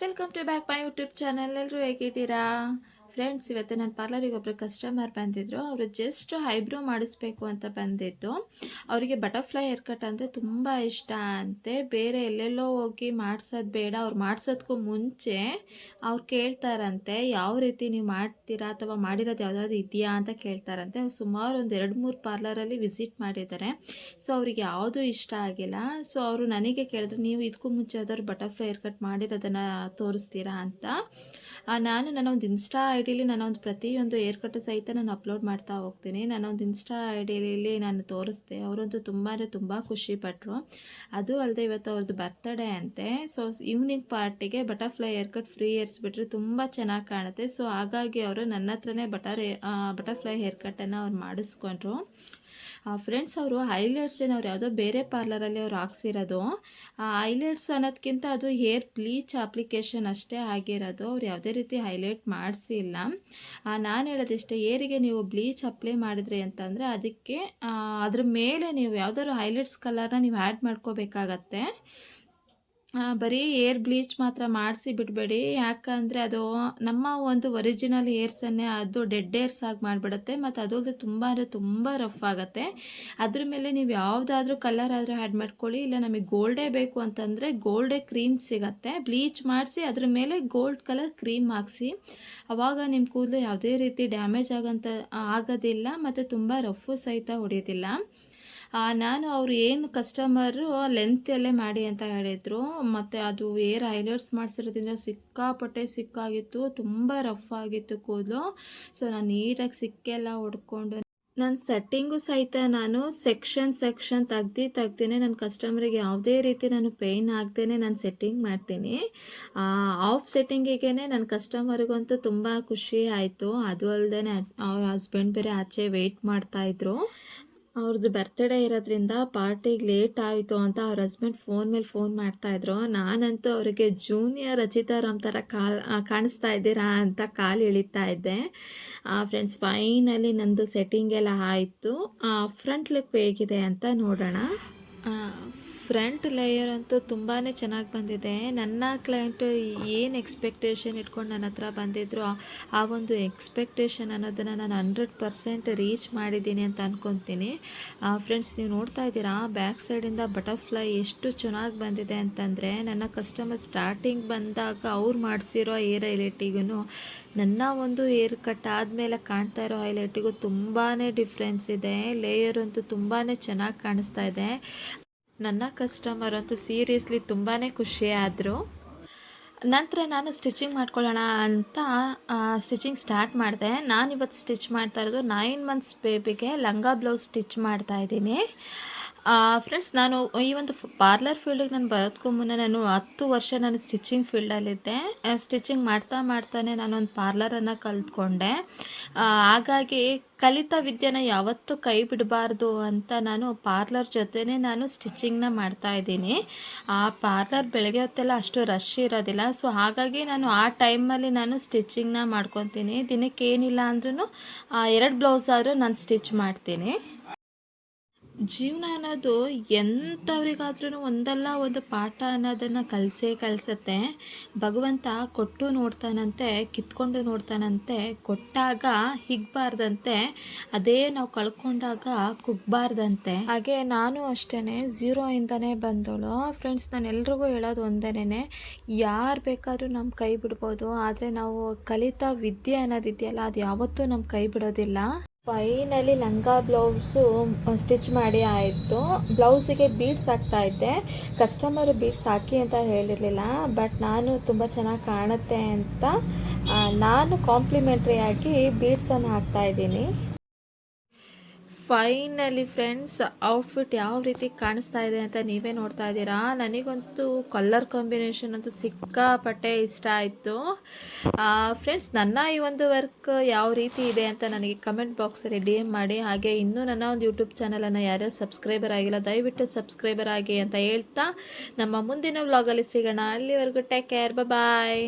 Welcome to back my YouTube channel ಎಲ್ಲರೂ ಹೇಗಿದ್ದೀರಾ? Friends ಇವತ್ತು ನನ್ನ ಪಾರ್ಲರಿಗೆ ಒಬ್ಬರು ಕಸ್ಟಮರ್ ಬಂದಿದ್ದರು ಅವರು ಜಸ್ಟ್ ಐಬ್ರೋ ಮಾಡಿಸ್ಬೇಕು ಅಂತ ಬಂದಿದ್ದು. ಅವರಿಗೆ ಬಟರ್ಫ್ಲೈ ಹೇರ್ ಕಟ್ ಅಂದರೆ ತುಂಬ ಇಷ್ಟ ಅಂತೆ. ಬೇರೆ ಎಲ್ಲೆಲ್ಲೋ ಹೋಗಿ ಮಾಡ್ಸೋದು ಬೇಡ. ಅವ್ರು ಮಾಡಿಸೋದಕ್ಕೂ ಮುಂಚೆ ಅವ್ರು ಕೇಳ್ತಾರಂತೆ, ಯಾವ ರೀತಿ ನೀವು ಮಾಡ್ತೀರಾ ಅಥವಾ ಮಾಡಿರೋದು ಯಾವುದಾದ್ರು ಇದೆಯಾ? ಅಂತ ಕೇಳ್ತಾರಂತೆ. ಅವ್ರು ಸುಮಾರು ಒಂದು ಎರಡು ಮೂರು ಪಾರ್ಲರಲ್ಲಿ ವಿಸಿಟ್ ಮಾಡಿದ್ದಾರೆ. ಸೊ ಅವ್ರಿಗೆ ಯಾವುದೂ ಇಷ್ಟ ಆಗಿಲ್ಲ. ಸೊ ಅವರು ನನಗೆ ಕೇಳಿದ್ರು, ನೀವು ಇದಕ್ಕೂ ಮುಂಚೆ ಯಾವ್ದಾದ್ರು ಬಟರ್ಫ್ಲೈ ಹೇರ್ ಕಟ್ ಮಾಡಿರೋದನ್ನು ತೋರಿಸ್ತೀರಾ? ಅಂತ. ನಾನು ನನ್ನ ಒಂದು ಇನ್ಸ್ಟಾ ಡಿಲಿ ನಾನು ಒಂದು ಪ್ರತಿಯೊಂದು ಏರ್ ಕಟ್ ಸಹಿತ ನಾನು ಅಪ್ಲೋಡ್ ಮಾಡ್ತಾ ಹೋಗ್ತೀನಿ. ನಾನೊಂದು ಇನ್ಸ್ಟಾ ಐ ಡಿಲಿ ನಾನು ತೋರಿಸ್ದೆ. ಅವರಂತೂ ತುಂಬ ಅಂದರೆ ತುಂಬ ಖುಷಿಪಟ್ಟರು ಅದು ಅಲ್ಲದೆ ಇವತ್ತು ಅವ್ರದ್ದು ಬರ್ತಡೇ ಅಂತೆ. ಸೊ ಈವ್ನಿಂಗ್ ಪಾರ್ಟಿಗೆ ಬಟರ್ಫ್ಲೈ ಏರ್ ಕಟ್ ಫ್ರೀ ಏರ್ಸ್ಬಿಟ್ರೆ ತುಂಬ ಚೆನ್ನಾಗಿ ಕಾಣುತ್ತೆ. ಸೊ ಹಾಗಾಗಿ ಅವರು ನನ್ನ ಹತ್ರನೇ ಬಟರ್ ಬಟರ್ಫ್ಲೈ ಹೇರ್ ಕಟ್ಟನ್ನು ಅವ್ರು ಮಾಡಿಸ್ಕೊಂಡ್ರು. ಫ್ರೆಂಡ್ಸ್ ಅವರು ಹೈಲೈಟ್ಸ್ ಅವ್ರು ಯಾವುದೋ ಬೇರೆ ಪಾರ್ಲರಲ್ಲಿ ಅವ್ರು ಹಾಕ್ಸಿರೋದು. ಹೈಲೈಟ್ಸ್ ಅನ್ನೋದಕ್ಕಿಂತ ಅದು ಹೇರ್ ಬ್ಲೀಚ್ ಅಪ್ಲಿಕೇಶನ್ ಅಷ್ಟೇ ಆಗಿರೋದು. ಅವ್ರು ಯಾವುದೇ ರೀತಿ ಹೈಲೈಟ್ ಮಾಡಿಸಿಲ್ಲ. ನಾನು ಹೇಳೋದಿಷ್ಟೇ, ಏರಿಗೆ ನೀವು ಬ್ಲೀಚ್ ಅಪ್ಲೈ ಮಾಡಿದ್ರಿ ಅಂತಂದರೆ ಅದಕ್ಕೆ ಅದ್ರ ಮೇಲೆ ನೀವು ಯಾವ್ದಾದ್ರು ಹೈಲೈಟ್ಸ್ ಕಲರ್ನ ನೀವು ಆ್ಯಡ್ ಮಾಡ್ಕೋಬೇಕಾಗತ್ತೆ. ಬರೀ ಏರ್ ಬ್ಲೀಚ್ ಮಾತ್ರ ಮಾಡಿಸಿ ಬಿಡಬೇಡಿ. ಯಾಕಂದರೆ ಅದು ನಮ್ಮ ಒಂದು ಒರಿಜಿನಲ್ ಏರ್ಸನ್ನೇ ಅದು ಡೆಡ್ ಏರ್ಸ್ ಆಗಿ ಮಾಡಿಬಿಡುತ್ತೆ, ಮತ್ತು ಅದಲ್ಲದೆ ತುಂಬ ಅಂದರೆ ತುಂಬ ರಫ್ ಆಗುತ್ತೆ. ಅದ್ರ ಮೇಲೆ ನೀವು ಯಾವುದಾದ್ರೂ ಕಲರ್ ಆದರೂ ಆ್ಯಡ್ ಮಾಡ್ಕೊಳ್ಳಿ, ಇಲ್ಲ ನಮಗೆ ಗೋಲ್ಡೇ ಬೇಕು ಅಂತಂದರೆ ಗೋಲ್ಡೇ ಕ್ರೀಮ್ ಸಿಗತ್ತೆ. ಬ್ಲೀಚ್ ಮಾಡಿಸಿ, ಅದ್ರ ಮೇಲೆ ಗೋಲ್ಡ್ ಕಲರ್ ಕ್ರೀಮ್ ಹಾಕಿಸಿ. ಅವಾಗ ನಿಮ್ಮ ಕೂದಲು ಯಾವುದೇ ರೀತಿ ಡ್ಯಾಮೇಜ್ ಆಗಂತ, ಆಗೋದಿಲ್ಲ, ಮತ್ತು ತುಂಬ ರಫ್ಫು ಸಹಿತ ಹೊಡೆಯೋದಿಲ್ಲ ನಾನು ಅವರು ಏನು ಕಸ್ಟಮರು ಲೆಂತಲ್ಲೇ ಮಾಡಿ ಅಂತ ಹೇಳಿದರು. ಮತ್ತು ಅದು ಏರ್ ಹೈಲೈಟ್ಸ್ ಮಾಡಿಸಿರೋದ್ರಿಂದ ಸಿಕ್ಕಾಪಟ್ಟೆ ಸಿಕ್ಕಾಗಿತ್ತು. ತುಂಬ ರಫ್ ಆಗಿತ್ತು ಕೂದಲು. ಸೊ ನಾನು ನೀಟಾಗಿ ಸಿಕ್ಕೆಲ್ಲ ಹೊಡ್ಕೊಂಡು ನನ್ನ ಸೆಟ್ಟಿಂಗು ಸಹಿತ ನಾನು ಸೆಕ್ಷನ್ ಸೆಕ್ಷನ್ ತೆಗ್ದು ತೆಗ್ದೇ ನನ್ನ ಕಸ್ಟಮರಿಗೆ ಯಾವುದೇ ರೀತಿ ನಾನು ಪೇಯ್ನ್ ಆಗ್ದೇ ನಾನು ಸೆಟ್ಟಿಂಗ್ ಮಾಡ್ತೀನಿ. ಆಫ್ ಸೆಟ್ಟಿಂಗಿಗೆ ನನ್ನ ಕಸ್ಟಮರಿಗಂತೂ ತುಂಬ ಖುಷಿ ಆಯಿತು. ಅದು ಅಲ್ಲದೆ ಅವ್ರ ಹಸ್ಬೆಂಡ್ ಬೇರೆ ಆಚೆ ವೆಯ್ಟ್ ಮಾಡ್ತಾಯಿದ್ರು ಅವ್ರದ್ದು ಬರ್ತ್ಡೇ ಇರೋದ್ರಿಂದ ಪಾರ್ಟಿಗೆ ಲೇಟ್ ಆಯಿತು ಅಂತ ಅವ್ರ ಹಸ್ಬೆಂಡ್ ಫೋನ್ ಮೇಲೆ ಫೋನ್ ಮಾಡ್ತಾಯಿದ್ರು ನಾನಂತೂ ಅವರಿಗೆ ಜೂನಿಯರ್ ರಚಿತಾ ರಾಮ್ ಥರ ಕಾಲ್ ಕಾಣಿಸ್ತಾ ಇದ್ದೀರಾ ಅಂತ ಕಾಲು ಎಳಿತಾ ಇದ್ದೆ. ಫ್ರೆಂಡ್ಸ್ ಫೈನಲಿ ನಂದು ಸೆಟ್ಟಿಂಗ್ ಎಲ್ಲ ಆಯಿತು. ಫ್ರಂಟ್ ಲುಕ್ ಹೇಗಿದೆ ಅಂತ ನೋಡೋಣ. ಫ್ರಂಟ್ ಲೇಯರ್ ಅಂತೂ ತುಂಬಾ ಚೆನ್ನಾಗಿ ಬಂದಿದೆ. ನನ್ನ ಕ್ಲೈಂಟ್ ಏನು ಎಕ್ಸ್ಪೆಕ್ಟೇಷನ್ ಇಟ್ಕೊಂಡು ನನ್ನ ಹತ್ರ ಬಂದಿದ್ರು, ಆ- ಒಂದು ಎಕ್ಸ್ಪೆಕ್ಟೇಷನ್ ಅನ್ನೋದನ್ನು ನಾನು ಹಂಡ್ರೆಡ್ ಪರ್ಸೆಂಟ್ ರೀಚ್ ಮಾಡಿದ್ದೀನಿ ಅಂತ ಅನ್ಕೊತೀನಿ. ಫ್ರೆಂಡ್ಸ್, ನೀವು ನೋಡ್ತಾ ಇದ್ದೀರಾ? ಬ್ಯಾಕ್ ಸೈಡಿಂದ ಬಟರ್ಫ್ಲೈ ಎಷ್ಟು ಚೆನ್ನಾಗಿ ಬಂದಿದೆ ಅಂತಂದರೆ, ನನ್ನ ಕಸ್ಟಮರ್ ಸ್ಟಾರ್ಟಿಂಗ್ ಬಂದಾಗ ಅವ್ರು ಮಾಡಿಸಿರೋ ಏರ್ ಹೈಲೈಟಿಗೂ ನನ್ನ ಒಂದು ಏರ್ ಕಟ್ ಆದಮೇಲೆ ಕಾಣ್ತಾ ಇರೋ ಹೈಲೈಟಿಗೂ ತುಂಬಾ ಡಿಫ್ರೆನ್ಸ್ ಇದೆ. ಲೇಯರ್ ಅಂತೂ ತುಂಬಾ ಚೆನ್ನಾಗಿ ಕಾಣಿಸ್ತಾ ಇದೆ. ನನ್ನ ಕಸ್ಟಮರ್ ಅಂತೂ ಸೀರಿಯಸ್ಲಿ ತುಂಬಾ ಖುಷಿ ಆದರು. ನಂತರ ನಾನು ಸ್ಟಿಚಿಂಗ್ ಮಾಡ್ಕೊಳ್ಳೋಣ ಅಂತ ಸ್ಟಿಚಿಂಗ್ ಸ್ಟಾರ್ಟ್ ಮಾಡಿದೆ. ನಾನು ಇವತ್ತು ಸ್ಟಿಚ್ ಮಾಡ್ತಾ ಇರೋದು ನೈನ್ ಮಂತ್ಸ್ ಬೇಬಿಗೆ ಲಂಗ ಬ್ಲೌಸ್ ಸ್ಟಿಚ್ ಮಾಡ್ತಾ ಇದ್ದೀನಿ. ಫ್ರೆಂಡ್ಸ್ ನಾನು ಈ ಒಂದು ಪಾರ್ಲರ್ ಫೀಲ್ಡಿಗೆ ನಾನು ಬರೋದಕ್ಕೂ ಮುನ್ನ ನಾನು ಹತ್ತು ವರ್ಷ ನಾನು ಸ್ಟಿಚಿಂಗ್ ಫೀಲ್ಡಲ್ಲಿದ್ದೆ ಸ್ಟಿಚಿಂಗ್ ಮಾಡ್ತಾ ಮಾಡ್ತಾನೆ ನಾನೊಂದು ಪಾರ್ಲರನ್ನು ಕಲ್ತ್ಕೊಂಡೆ. ಹಾಗಾಗಿ ಕಲಿತ ವಿದ್ಯೆನ ಯಾವತ್ತೂ ಕೈ ಬಿಡಬಾರ್ದು ಅಂತ ನಾನು ಪಾರ್ಲರ್ ಜೊತೆನೇ ನಾನು ಸ್ಟಿಚಿಂಗ್ನ ಮಾಡ್ತಾ ಇದ್ದೀನಿ. ಆ ಪಾರ್ಲರ್ ಬೆಳಗ್ಗೆ ಹೊತ್ತೆಲ್ಲ ಅಷ್ಟು ರಶ್ ಇರೋದಿಲ್ಲ. ಸೊ ಹಾಗಾಗಿ ನಾನು ಆ ಟೈಮಲ್ಲಿ ನಾನು ಸ್ಟಿಚಿಂಗ್ನ ಮಾಡ್ಕೊತೀನಿ. ದಿನಕ್ಕೆ ಏನಿಲ್ಲ ಅಂದ್ರೂ ಎರಡು ಬ್ಲೌಸ್ ಆದರೂ ನಾನು ಸ್ಟಿಚ್ ಮಾಡ್ತೀನಿ. ಜೀವನ ಅನ್ನೋದು ಎಂಥವ್ರಿಗಾದ್ರೂ ಒಂದಲ್ಲ, ಒಂದು ಪಾಠ ಅನ್ನೋದನ್ನು ಕಲಿಸೇ ಕಲಿಸತ್ತೆ. ಭಗವಂತ ಕೊಟ್ಟು ನೋಡ್ತಾನಂತೆ, ಕಿತ್ಕೊಂಡು ನೋಡ್ತಾನಂತೆ, ಕೊಟ್ಟಾಗ ಹಿಗ್ಬಾರ್ದಂತೆ, ಅದೇ ನಾವು ಕಳ್ಕೊಂಡಾಗ ಕುಗ್ಬಾರ್ದಂತೆ. ಹಾಗೆ ನಾನು ಅಷ್ಟೇ ಇಂದನೇ ಬಂದವಳು ಫ್ರೆಂಡ್ಸ್ ನಾನು ಎಲ್ರಿಗೂ ಹೇಳೋದು ಒಂದೇನೆ ಯಾರು ಬೇಕಾದರೂ ನಮ್ಮ ಕೈ ಬಿಡ್ಬೋದು, ಆದರೆ ನಾವು ಕಲಿತ ವಿದ್ಯೆ ಅನ್ನೋದಿದೆಯಲ್ಲ ಅದು ಯಾವತ್ತೂ ನಮ್ಮ ಕೈ ಬಿಡೋದಿಲ್ಲ. ಫೈನಲಿ ಲಂಗಾ ಬ್ಲೌಸು ಸ್ಟಿಚ್ ಮಾಡಿ ಆಯಿತು. ಬ್ಲೌಸಿಗೆ ಬೀಡ್ಸ್ ಹಾಕ್ತಾ ಇದ್ದೆ ಕಸ್ಟಮರು ಬೀಡ್ಸ್ ಹಾಕಿ ಅಂತ ಹೇಳಿರಲಿಲ್ಲ, ಬಟ್ ನಾನು ತುಂಬ ಚೆನ್ನಾಗಿ ಕಾಣುತ್ತೆ ಅಂತ ನಾನು ಕಾಂಪ್ಲಿಮೆಂಟ್ರಿ ಆಗಿ ಬೀಡ್ಸನ್ನು ಹಾಕ್ತಾ ಇದ್ದೀನಿ ಫೈನಲಿ ಫ್ರೆಂಡ್ಸ್ ಔಟ್ಫಿಟ್ ಯಾವ ರೀತಿ ಕಾಣಿಸ್ತಾ ಇದೆ ಅಂತ ನೀವೇ ನೋಡ್ತಾ ಇದ್ದೀರಾ? ನನಗಂತೂ ಕಲ್ಲರ್ ಕಾಂಬಿನೇಷನ್ ಅಂತೂ ಸಿಕ್ಕಾಪಟ್ಟೆ ಇಷ್ಟ ಆಯಿತು. ಫ್ರೆಂಡ್ಸ್ ನನ್ನ ಈ ಒಂದು ವರ್ಕ್ ಯಾವ ರೀತಿ ಇದೆ ಅಂತ ನನಗೆ ಕಮೆಂಟ್ ಬಾಕ್ಸಲ್ಲಿ ಡಿ ಎಂ ಮಾಡಿ. ಹಾಗೆ ಇನ್ನೂ ನನ್ನ ಒಂದು ಯೂಟ್ಯೂಬ್ ಚಾನಲನ್ನು ಯಾರ್ಯಾರು ಸಬ್ಸ್ಕ್ರೈಬರ್ ಆಗಿಲ್ಲ, ದಯವಿಟ್ಟು ಸಬ್ಸ್ಕ್ರೈಬರ್ ಆಗಿ ಅಂತ ಹೇಳ್ತಾ ನಮ್ಮ ಮುಂದಿನ ವ್ಲಾಗಲ್ಲಿ ಸಿಗೋಣ. ಅಲ್ಲಿವರೆಗೂ ಟೇಕ್ ಕೇರ್ ಬಾಯ್